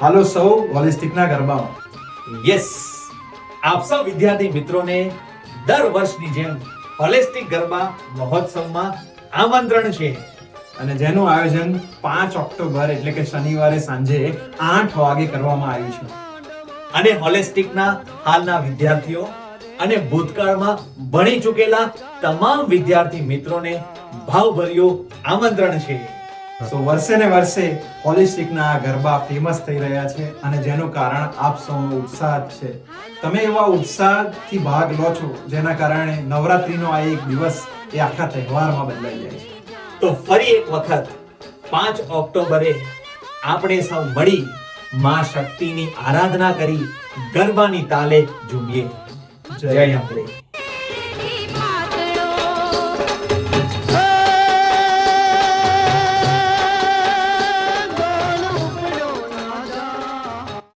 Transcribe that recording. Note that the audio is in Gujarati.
હાલો સૌ હોલિસ્ટિકના ગરબામાં. યસ આપ સૌ વિદ્યાર્થી મિત્રોને દર વર્ષની જેમ હોલિસ્ટિક ગરબા મહોત્સવમાં આમંત્રણ છે. અને જેનું આયોજન પાંચ ઓક્ટોબર એટલે કે શનિવારે સાંજે આઠ વાગે કરવામાં આવ્યું છે. અને હોલિસ્ટિકના હાલના વિદ્યાર્થીઓ અને ભૂતકાળમાં ભણી ચૂકેલા તમામ વિદ્યાર્થી મિત્રોને ભાવભર્યું આમંત્રણ છે. સો વર્ષે ને વર્ષે હોલિસ્ટિકના આ ગરબા ફેમસ થઈ રહ્યા છે અને જેનું કારણ આપ સૌનો ઉત્સાહ છે. તમે એવા ઉત્સાહથી ભાગ લો છો જેના કારણે નવરાત્રીનો આ એક દિવસ એ આખા તહેવારમાં બદલાઈ જાય છે. તો ફરી એક વખત પાંચ ઓક્ટોબરે આપણે સૌ મળી માં શક્તિની આરાધના કરી ગરબાની તાલે ઝૂમીએ. જય અંબે